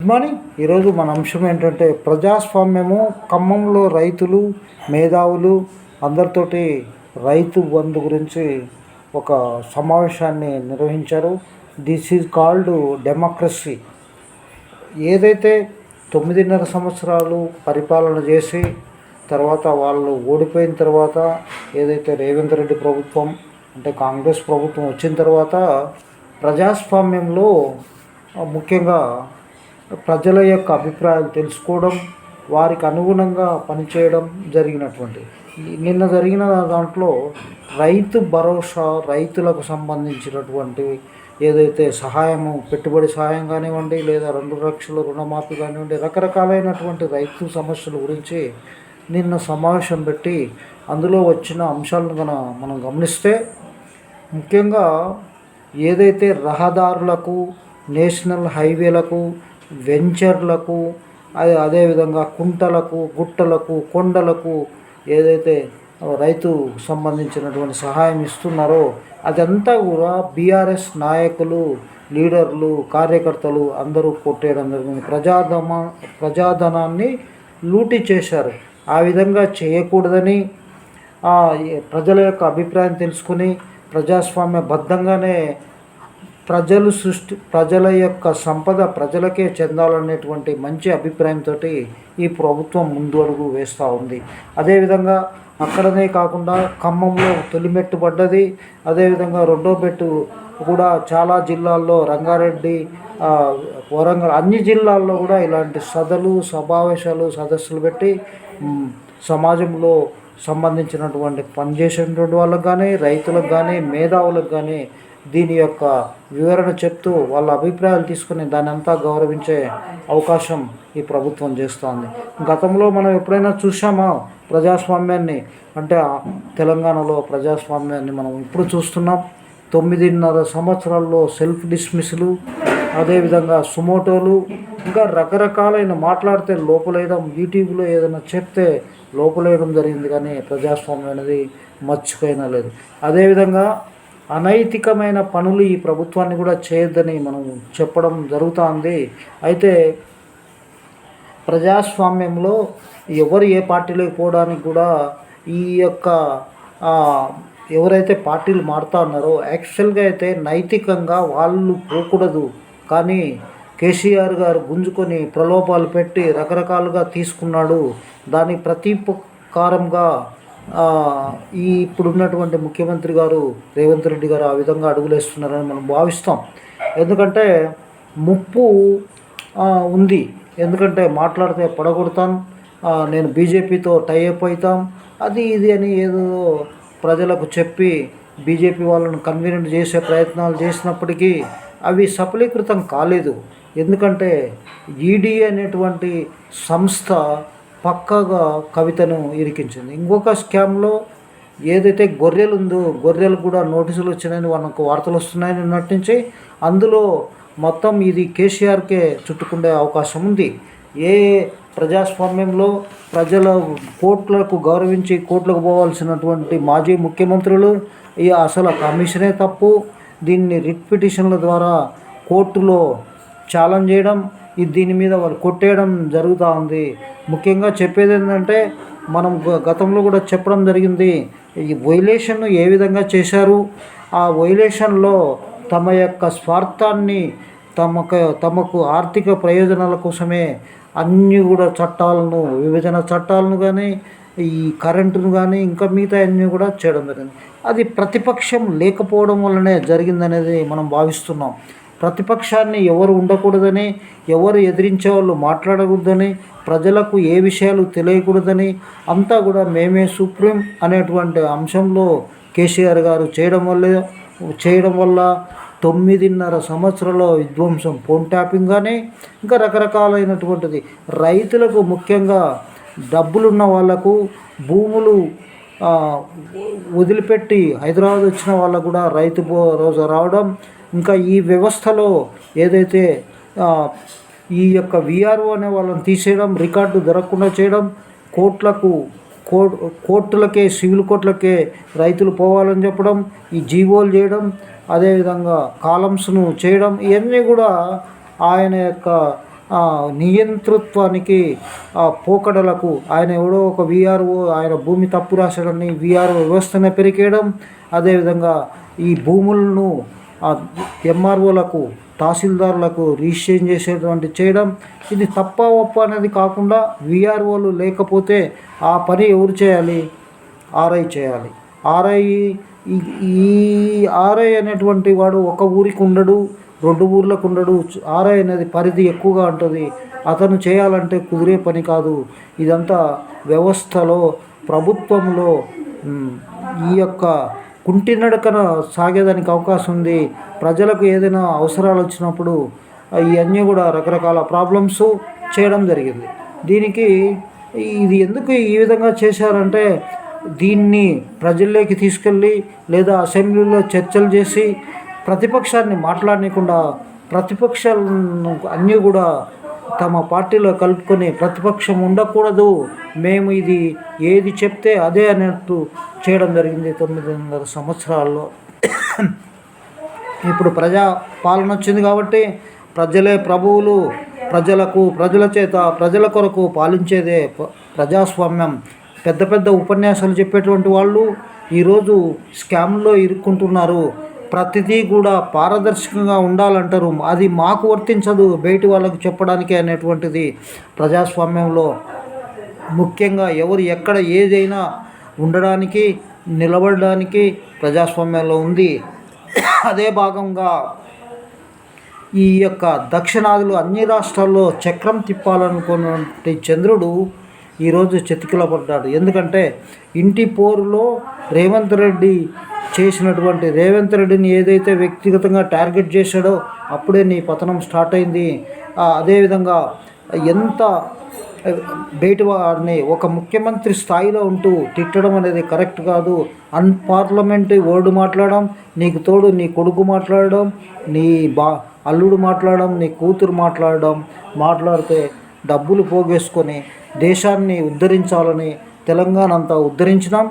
Good morning ఈరోజు మన అంశం ఏంటంటే ప్రజాస్వామ్యము ఖమ్మంలో రైతులు మేధావులు అందరితోటి రైతు బంధు గురించి ఒక సమావేశాన్ని నిర్వహించారు. దిస్ ఈజ్ కాల్డ్ డెమోక్రసీ ఏదైతే తొమ్మిదిన్నర సంవత్సరాలు పరిపాలన చేసి తర్వాత వాళ్ళు ఓడిపోయిన తర్వాత ఏదైతే రేవంత్ రెడ్డి ప్రభుత్వం అంటే కాంగ్రెస్ ప్రభుత్వం వచ్చిన తర్వాత ప్రజాస్వామ్యంలో ముఖ్యంగా ప్రజల యొక్క అభిప్రాయాలు తెలుసుకోవడం వారికి అనుగుణంగా పనిచేయడం జరిగినటువంటి. నిన్న జరిగిన దాంట్లో రైతు భరోసా రైతులకు సంబంధించినటువంటి ఏదైతే సహాయము పెట్టుబడి సహాయం కానివ్వండి లేదా రెండు లక్షల రుణమాఫీ కానివ్వండి రకరకాలైనటువంటి రైతు సమస్యల గురించి నిన్న సమావేశం పెట్టి అందులో వచ్చిన అంశాలను కన మనం గమనిస్తే ముఖ్యంగా ఏదైతే రహదారులకు నేషనల్ హైవేలకు వెంచర్లకు అదే అదేవిధంగా కుంటలకు గుట్టలకు కొండలకు ఏదైతే రైతు సంబంధించినటువంటి సహాయం ఇస్తున్నారో అదంతా కూడా బీఆర్ఎస్ నాయకులు లీడర్లు కార్యకర్తలు అందరూ కొట్టేయడం జరిగింది. ప్రజాధమ ప్రజాధనాన్ని లూటీ చేశారు. ఆ విధంగా చేయకూడదని ప్రజల యొక్క అభిప్రాయం తెలుసుకుని ప్రజాస్వామ్యబద్ధంగానే ప్రజలు సృష్టి ప్రజల యొక్క సంపద ప్రజలకే చెందాలనేటువంటి మంచి అభిప్రాయంతో ఈ ప్రభుత్వం ముందు అడుగు వేస్తూ ఉంది. అదేవిధంగా అక్కడనే కాకుండా ఖమ్మంలో తొలిమెట్టు పడ్డది. అదేవిధంగా రెండో మెట్టు కూడా చాలా జిల్లాల్లో రంగారెడ్డి వరంగల్ అన్ని జిల్లాల్లో కూడా ఇలాంటి సదలు సమావేశాలు సదస్సులు పెట్టి సమాజంలో సంబంధించినటువంటి పనిచేసేటువంటి వాళ్ళకు కానీ రైతులకు కానీ మేధావులకు కానీ దీని యొక్క వివరణ చెప్తూ వాళ్ళ అభిప్రాయాలు తీసుకుని దాన్ని అంతా గౌరవించే అవకాశం ఈ ప్రభుత్వం చేస్తోంది. గతంలో మనం ఎప్పుడైనా చూసామా ప్రజాస్వామ్యాన్ని? అంటే తెలంగాణలో ప్రజాస్వామ్యాన్ని మనం ఇప్పుడు చూస్తున్నాం. తొమ్మిదిన్నర సంవత్సరాల్లో సెల్ఫ్ డిస్మిస్లు అదేవిధంగా సుమోటోలు ఇంకా రకరకాలైన మాట్లాడితే లోపలేయడం యూట్యూబ్లో ఏదైనా చెప్తే లోపలేయడం జరిగింది కానీ ప్రజాస్వామ్యం అనేది మర్చిపోయినా లేదు. అదేవిధంగా అనైతికమైన పనులు ఈ ప్రభుత్వాన్ని కూడా చేయొద్దని మనం చెప్పడం జరుగుతుంది. అయితే ప్రజాస్వామ్యంలో ఎవరు ఏ పార్టీలోకి పోవడానికి కూడా ఈ యొక్క ఎవరైతే పార్టీలు మారుతా ఉన్నారో యాక్చువల్గా అయితే నైతికంగా వాళ్ళు పోకూడదు. కానీ కేసీఆర్ గారు గుంజుకొని ప్రలోభాలు పెట్టి రకరకాలుగా తీసుకున్నాడు. దాని ప్రతీపకారంగా ఈ ఇప్పుడున్నటువంటి ముఖ్యమంత్రి గారు రేవంత్ రెడ్డి గారు ఆ విధంగా అడుగులేస్తున్నారని మనం భావిస్తాం. ఎందుకంటే ముప్పు ఉంది. ఎందుకంటే మాట్లాడితే పడగొడతాం. నేను బీజేపీతో టైఅప్ అవుతాం అది ఇది అని ఏదో ప్రజలకు చెప్పి బీజేపీ వాళ్ళను కన్వీనెంట్ చేసే ప్రయత్నాలు చేసినప్పటికీ అవి సఫలీకృతం కాలేదు. ఎందుకంటే ఈడీ అనేటువంటి సంస్థ పక్కాగా కవితను ఇరికించింది. ఇంకొక స్కామ్లో ఏదైతే గొర్రెలు ఉందో గొర్రెలు కూడా నోటీసులు వచ్చినాయని మనకు వార్తలు వస్తున్నాయని నటించి అందులో మొత్తం ఇది కేసీఆర్కే చుట్టుకుండే అవకాశం ఉంది. ఏ ప్రజాస్వామ్యంలో ప్రజల కోట్లకు గౌరవించి కోట్లకు పోవాల్సినటువంటి మాజీ ముఖ్యమంత్రులు ఈ అసలు కమిషనే తప్పు. దీన్ని రిట్ పిటిషన్ల ద్వారా కోర్టులో ఛాలెంజ్ చేయడం ఇది దీని మీద వాళ్ళు కొట్టేయడం జరుగుతూ ఉంది ముఖ్యంగా చెప్పేది ఏంటంటే మనం గ- గతంలో కూడా చెప్పడం జరిగింది ఈ వైలేషన్ ఏ విధంగా చేశారు? ఆ వైలేషన్లో తమ యొక్క స్వార్థాన్ని తమకు తమకు ఆర్థిక ప్రయోజనాల కోసమే అన్నీ కూడా చట్టాలను విభజన చట్టాలను కానీ ఈ కరెంటును కానీ ఇంకా మిగతా అన్నీ కూడా చేయడం జరిగింది. అది ప్రతిపక్షం లేకపోవడం వల్లనే జరిగిందనేది మనం భావిస్తున్నాం. ప్రతిపక్షాన్ని ఎవరు ఉండకూడదని ఎవరు ఎదిరించే వాళ్ళు మాట్లాడకూడదని ప్రజలకు ఏ విషయాలు తెలియకూడదని అంతా కూడా మేమే సుప్రీం అనేటువంటి అంశంలో కేసీఆర్ గారు చేయడం వల్ల చేయడం వల్ల తొమ్మిదిన్నర సంవత్సరాల విధ్వంసం ఫోన్ ట్యాపింగ్ కానీ ఇంకా రకరకాలైనటువంటిది. రైతులకు ముఖ్యంగా డబ్బులున్న వాళ్ళకు భూములు వదిలిపెట్టి హైదరాబాద్ వచ్చిన వాళ్ళకు కూడా రైతు రోజు రావడం ఇంకా ఈ వ్యవస్థలో ఏదైతే ఈ యొక్క విఆర్ఓ అనే వాళ్ళని తీసేయడం రికార్డు దొరకకుండా చేయడం కోట్లకు కో కోర్టులకే సివిల్ కోర్టులకే రైతులు పోవాలని చెప్పడం ఈ జీవోలు చేయడం అదేవిధంగా కాలమ్స్ను చేయడం ఇవన్నీ కూడా ఆయన యొక్క నియంతృత్వానికి పోకడలకు ఆయన ఎవడో ఒక విఆర్ఓ ఆయన భూమి తప్పు రాశాడని విఆర్ఓ వ్యవస్థనే పెరికేయడం అదేవిధంగా ఈ భూములను ఎంఆర్ఓలకు తహసీల్దారులకు రిజిస్ట్రేషన్ చేసేటువంటి చేయడం ఇది తప్ప ఒప్ప అనేది కాకుండా విఆర్ఓలు లేకపోతే ఆ పని ఎవరు చేయాలి? ఆర్ఐ చేయాలి. ఆర్ఐ ఈ- ఆర్ఐ అనేటువంటి వాడు ఒక ఊరికి ఉండడు రెండు ఊర్లకు ఉండడు. ఆర్ఐ అనేది పరిధి ఎక్కువగా ఉంటుంది. అతను చేయాలంటే కుదిరే పని కాదు. ఇదంతా వ్యవస్థలో ప్రభుత్వంలో ఈ యొక్క కుంటి నడకన సాగేదానికి అవకాశం ఉంది. ప్రజలకు ఏదైనా అవసరాలు వచ్చినప్పుడు ఇవన్నీ కూడా రకరకాల ప్రాబ్లమ్స్ చేయడం జరిగింది. దీనికి ఇది ఎందుకు ఈ విధంగా చేశారంటే దీన్ని ప్రజల్లోకి తీసుకెళ్ళి లేదా అసెంబ్లీలో చర్చలు చేసి ప్రతిపక్షాన్ని మాట్లాడకుండా ప్రతిపక్షాలను అన్నీ కూడా తమ పార్టీలో కలుపుకొని ప్రతిపక్షం ఉండకూడదు. మేము ఇది ఏది చెప్తే అదే అన్నట్టు చేయడం జరిగింది తొమ్మిదిన్నర సంవత్సరాల్లో. ఇప్పుడు ప్రజా పాలన వచ్చింది కాబట్టి ప్రజలే ప్రభువులు ప్రజలకు ప్రజల చేత ప్రజల కొరకు పాలించేదే ప్రజాస్వామ్యం. పెద్ద పెద్ద ఉపన్యాసాలు చెప్పేటువంటి వాళ్ళు ఈరోజు స్కామ్లో ఇరుక్కుంటున్నారు. ప్రతిదీ కూడా పారదర్శకంగా ఉండాలంటారు. అది మాకు వర్తించదు బయటి వాళ్ళకు చెప్పడానికి అనేటువంటిది ప్రజాస్వామ్యంలో. ముఖ్యంగా ఎవరు ఎక్కడ ఏదైనా ఉండడానికి నిలబడడానికి ప్రజాస్వామ్యంలో ఉంది. అదే భాగంగా ఈ యొక్క దక్షిణాదులు అన్ని రాష్ట్రాల్లో చక్రం తిప్పాలనుకున్నటువంటి చంద్రుడు ఈరోజు చెతికిల పడ్డాడు ఎందుకంటే ఇంటి పోరులో రేవంత్ రెడ్డి చేసినటువంటి రేవంత్ రెడ్డిని ఏదైతే వ్యక్తిగతంగా టార్గెట్ చేశాడో అప్పుడే నీ పతనం స్టార్ట్ అయింది. అదేవిధంగా ఎంత బయట వారిని ఒక ముఖ్యమంత్రి స్థాయిలో ఉంటూ తిట్టడం అనేది కరెక్ట్ కాదు. అన్పార్లమెంటరీ వర్డ్ మాట్లాడడం నీకు తోడు నీ కొడుకు మాట్లాడడం నీ బా అల్లుడు మాట్లాడడం నీ కూతురు మాట్లాడడం మాట్లాడితే డబ్బులు పోగేసుకొని దేశాన్ని ఉద్ధరించాలని తెలంగాణ అంతా ఉద్ధరించినాం.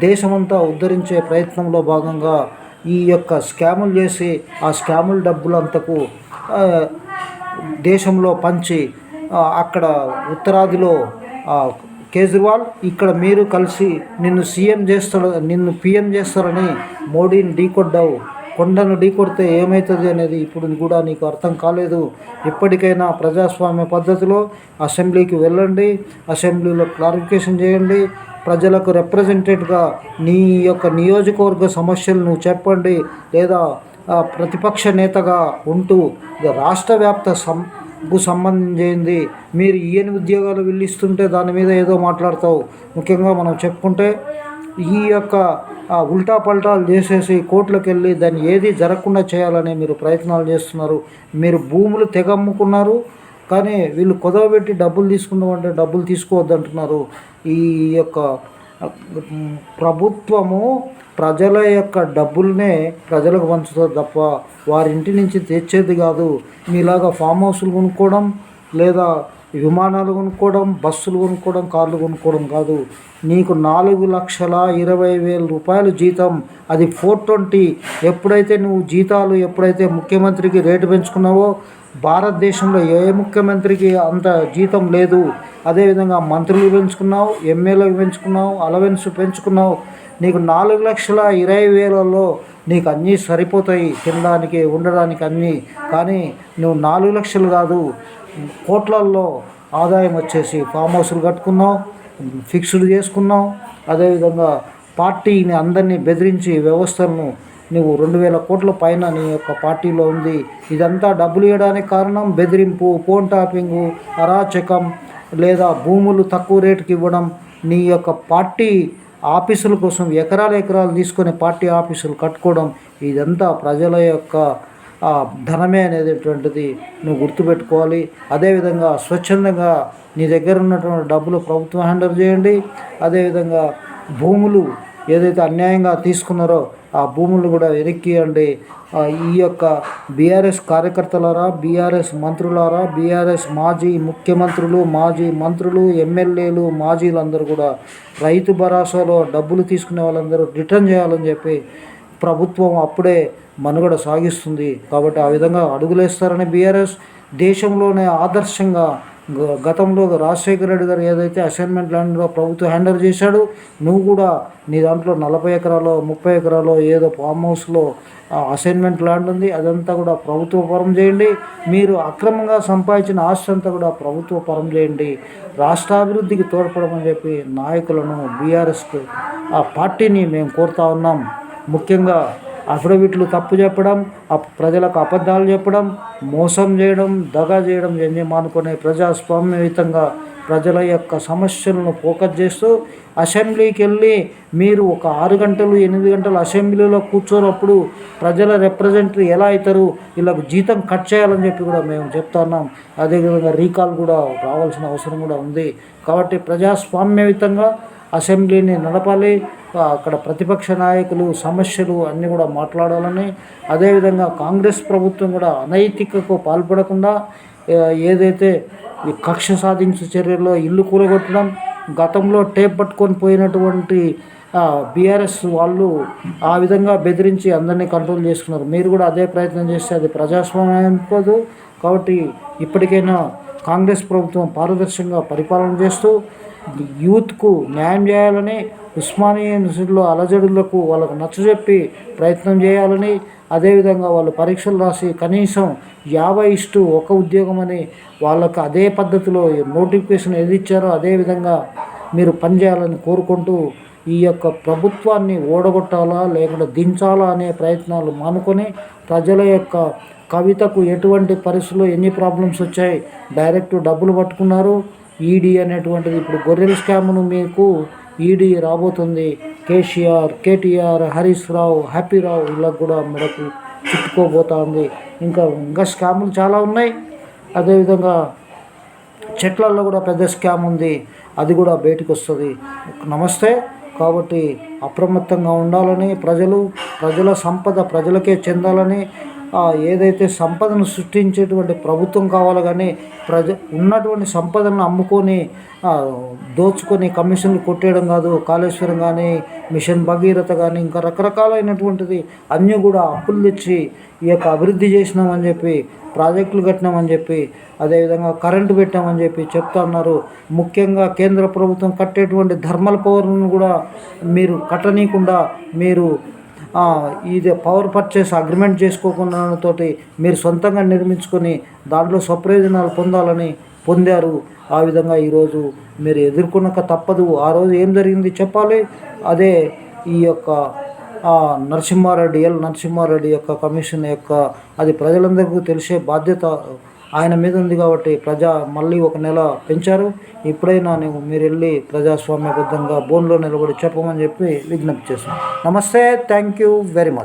దేశమంతా ఉద్ధరించే ప్రయత్నంలో భాగంగా ఈ యొక్క స్కాములు చేసి ఆ స్కాముల డబ్బులంతకు దేశంలో పంచి అక్కడ ఉత్తరాదిలో కేజ్రీవాల్ ఇక్కడ మీరు కలిసి నిన్ను సీఎం చేస్తాడు నిన్ను పిఎం చేస్తారని మోడీని ఢీకొడ్డావు కొండను ఢీకొడితే ఏమవుతుంది అనేది ఇప్పుడు కూడా నీకు అర్థం కాలేదు. ఇప్పటికైనా ప్రజాస్వామ్య పద్ధతిలో అసెంబ్లీకి వెళ్ళండి అసెంబ్లీలో క్లారిఫికేషన్ చేయండి ప్రజలకు రిప్రజెంటేటివ్గా నీ యొక్క నియోజకవర్గ సమస్యలను చెప్పండి లేదా ప్రతిపక్ష నేతగా ఉంటూ రాష్ట్ర వ్యాప్త సం కు సంబంధించింది మీరు ఈయన ఉద్యోగాలు వెళ్ళిస్తుంటే దాని మీద ఏదో మాట్లాడతావు. ముఖ్యంగా మనం చెప్పుకుంటే ఈ యొక్క ఉల్టా పల్టాలు చేసేసి కోర్టులకు వెళ్ళి దాన్ని ఏది జరగకుండా చేయాలని మీరు ప్రయత్నాలు చేస్తున్నారు. మీరు భూములు తెగమ్ముకున్నారు కానీ వీళ్ళు కుదవబెట్టి డబ్బులు తీసుకున్నామంటే డబ్బులు తీసుకోవద్దంటున్నారు. ఈ యొక్క ప్రభుత్వము ప్రజల యొక్క డబ్బుల్నే ప్రజలకు పంచుతారు తప్ప వారి ఇంటి నుంచి తెచ్చేది కాదు. మీలాగా ఫామ్ హౌస్లు కొనుక్కోవడం లేదా విమానాలు కొనుక్కోవడం బస్సులు కొనుక్కోవడం కార్లు కొనుక్కోవడం కాదు. నీకు నాలుగు లక్షల ఇరవై వేల రూపాయలు జీతం. అది ఫోర్ ట్వంటీ. ఎప్పుడైతే నువ్వు జీతాలు ఎప్పుడైతే ముఖ్యమంత్రికి రేటు పెంచుకున్నావో భారతదేశంలో ఏ ముఖ్యమంత్రికి అంత జీతం లేదు. అదేవిధంగా మంత్రులు పెంచుకున్నావు ఎమ్మెల్యేలు పెంచుకున్నావు అలవెన్స్ పెంచుకున్నావు. నీకు నాలుగు లక్షల ఇరవై వేలలో నీకు అన్నీ సరిపోతాయి. తినడానికి ఉండడానికి అన్నీ. కానీ నువ్వు నాలుగు లక్షలు కాదు. కోట్లల్లో ఆదాయం వచ్చేసి ఫామ్ హౌస్లు కట్టుకున్నావు ఫిక్స్డ్ చేసుకున్నావు అదేవిధంగా పార్టీని అందరినీ బెదిరించి వ్యవస్థలను నువ్వు రెండు వేల కోట్ల పైన నీ యొక్క పార్టీలో ఉంది. ఇదంతా డబ్బులు ఇవ్వడానికి కారణం బెదిరింపు ఫోన్ టాపింగు అరాచకం లేదా భూములు తక్కువ రేటుకి ఇవ్వడం. నీ యొక్క పార్టీ ఆఫీసుల కోసం ఎకరాల ఎకరాలు తీసుకొని పార్టీ ఆఫీసులు కట్టుకోవడం. ఇదంతా ప్రజల యొక్క ధనమే అనేటటువంటిది నువ్వు గుర్తుపెట్టుకోవాలి. అదేవిధంగా స్వచ్ఛందంగా నీ దగ్గర ఉన్నటువంటి డబ్బులు ప్రభుత్వం హ్యాండల్ చేయండి. అదేవిధంగా భూములు ఏదైతే అన్యాయంగా తీసుకున్నారో ఆ భూములు కూడా వెనక్కియండి ఈ యొక్క బీఆర్ఎస్ కార్యకర్తలారా బీఆర్ఎస్ మంత్రులారా బీఆర్ఎస్ మాజీ ముఖ్యమంత్రులు మాజీ మంత్రులు ఎమ్మెల్యేలు మాజీలందరూ కూడా రైతు భరోసాలో డబ్బులు తీసుకునే వాళ్ళందరూ రిటర్న్ చేయాలని చెప్పి ప్రభుత్వం అప్పుడే మనుగడ సాగిస్తుంది. కాబట్టి ఆ విధంగా అడుగులేస్తారని బీఆర్ఎస్ దేశంలోనే ఆదర్శంగా గతంలో రాజశేఖర రెడ్డి గారు ఏదైతే అసైన్మెంట్ ల్యాండ్లో ప్రభుత్వం హ్యాండిల్ చేశాడు నువ్వు కూడా నీ దాంట్లో నలభై ఎకరాలు ముప్పై ఎకరాలు ఏదో ఫామ్ హౌస్లో అసైన్మెంట్ ల్యాండ్ ఉంది. అదంతా కూడా ప్రభుత్వ పరం చేయండి. మీరు అక్రమంగా సంపాదించిన ఆస్తి అంతా కూడా ప్రభుత్వ పరం చేయండి. రాష్ట్రాభివృద్ధికి తోడ్పడమని చెప్పి నాయకులను బీఆర్ఎస్కు ఆ పార్టీని మేము కోరుతా ఉన్నాం. ముఖ్యంగా అఫిడవిట్లు తప్పు చెప్పడం ప్రజలకు అబద్ధాలు చెప్పడం మోసం చేయడం దగా చేయడం ఇవన్నీ మానుకునే ప్రజాస్వామ్యయుతంగా ప్రజల యొక్క సమస్యలను ఫోకస్ చేస్తూ అసెంబ్లీకి వెళ్ళి మీరు ఒక ఆరు గంటలు ఎనిమిది గంటలు అసెంబ్లీలో కూర్చోనప్పుడు ప్రజల రిప్రజెంటేటివ్ ఎలా అవుతారు వీళ్ళకు జీతం కట్ చేయాలని చెప్పి కూడా మేము చెప్తున్నాం అదేవిధంగా రీకాల్ కూడా రావాల్సిన అవసరం కూడా ఉంది. కాబట్టి ప్రజాస్వామ్యయుతంగా అసెంబ్లీని నడపాలి అక్కడ ప్రతిపక్ష నాయకులు సమస్యలు అన్నీ కూడా మాట్లాడాలని అదేవిధంగా కాంగ్రెస్ ప్రభుత్వం కూడా అనైతికకు పాల్పడకుండా ఏదైతే ఈ కక్ష సాధించే చర్యల్లో ఇల్లు కూలగొట్టడం గతంలో టేప్ పట్టుకొని పోయినటువంటి బీఆర్ఎస్ వాళ్ళు ఆ విధంగా బెదిరించి అందరినీ కంట్రోల్ చేసుకున్నారు. మీరు కూడా అదే ప్రయత్నం చేస్తే అది ప్రజాస్వామ్యం అనుకోదు కాబట్టి ఇప్పటికైనా కాంగ్రెస్ ప్రభుత్వం పారదర్శకంగా పరిపాలన చేస్తూ యూత్కు న్యాయం చేయాలని ఉస్మానియా యూనివర్సిటీలో అలజడులకు వాళ్ళకు నచ్చజెప్పి ప్రయత్నం చేయాలని అదేవిధంగా వాళ్ళు పరీక్షలు రాసి కనీసం యాభై ఇష్టు ఒక ఉద్యోగం అని వాళ్ళకు అదే పద్ధతిలో నోటిఫికేషన్ ఏది ఇచ్చారో అదేవిధంగా మీరు పనిచేయాలని కోరుకుంటూ ఈ యొక్క ప్రభుత్వాన్ని ఓడగొట్టాలా లేకుండా దించాలా అనే ప్రయత్నాలు మానుకొని ప్రజల యొక్క కవితకు ఎటువంటి పరిస్థితుల్లో ఎన్ని ప్రాబ్లమ్స్ వచ్చాయి డైరెక్ట్ డబ్బులు పట్టుకున్నారు. ఈడీ అనేటువంటిది ఇప్పుడు గొర్రెల స్కామ్ను మీకు ఈడీ రాబోతుంది. కేసీఆర్ కేటీఆర్ హరీష్ రావు హ్యాపీ రావు కూడా మెడకు చుట్టుకోబోతా ఉంది ఇంకా ఇంకా స్కాములు చాలా ఉన్నాయి. అదేవిధంగా చెట్లల్లో కూడా పెద్ద స్కామ్ ఉంది. అది కూడా బయటకు వస్తుంది. నమస్తే. కాబట్టి అప్రమత్తంగా ఉండాలని ప్రజలు ప్రజల సంపద ప్రజలకే చెందాలని ఏదైతే సంపదను సృష్టించేటువంటి ప్రభుత్వం కావాలి కానీ ప్రజ ఉన్నటువంటి సంపదను అమ్ముకొని దోచుకొని కమిషన్లు కొట్టేయడం కాదు కాళేశ్వరం కానీ మిషన్ భగీరథ కానీ ఇంకా రకరకాలైనటువంటిది అన్నీ కూడా అప్పులు తెచ్చి ఈ యొక్క అభివృద్ధి చేసినామని చెప్పి ప్రాజెక్టులు కట్టినామని చెప్పి అదేవిధంగా కరెంటు పెట్టామని చెప్పి చెప్తా ఉన్నారు. ముఖ్యంగా కేంద్ర ప్రభుత్వం కట్టేటువంటి ధర్మల పవర్ను కూడా మీరు కట్టనీయకుండా మీరు ఇది పవర్ పర్చేస్ అగ్రిమెంట్ చేసుకోకుండా తోటి మీరు సొంతంగా నిర్మించుకొని దాంట్లో స్వప్రయోజనాలు పొందాలని పొందారు. ఆ విధంగా ఈరోజు మీరు ఎదుర్కొనక తప్పదు. ఆ రోజు ఏం జరిగింది చెప్పాలి? అదే ఈ యొక్క నరసింహారెడ్డి ఎల్ నరసింహారెడ్డి యొక్క కమిషన్ యొక్క అది ప్రజలందరికీ తెలిసే బాధ్యత ఆయన మీద ఉంది కాబట్టి ప్రజా మళ్ళీ ఒక నెల పెంచారు. ఇప్పుడైనా నువ్వు మీరు వెళ్ళి ప్రజాస్వామ్యబద్ధంగా బోన్లో నిలబడి చెప్పమని చెప్పి విజ్ఞప్తి చేస్తున్నాను నమస్తే. Thank you very much.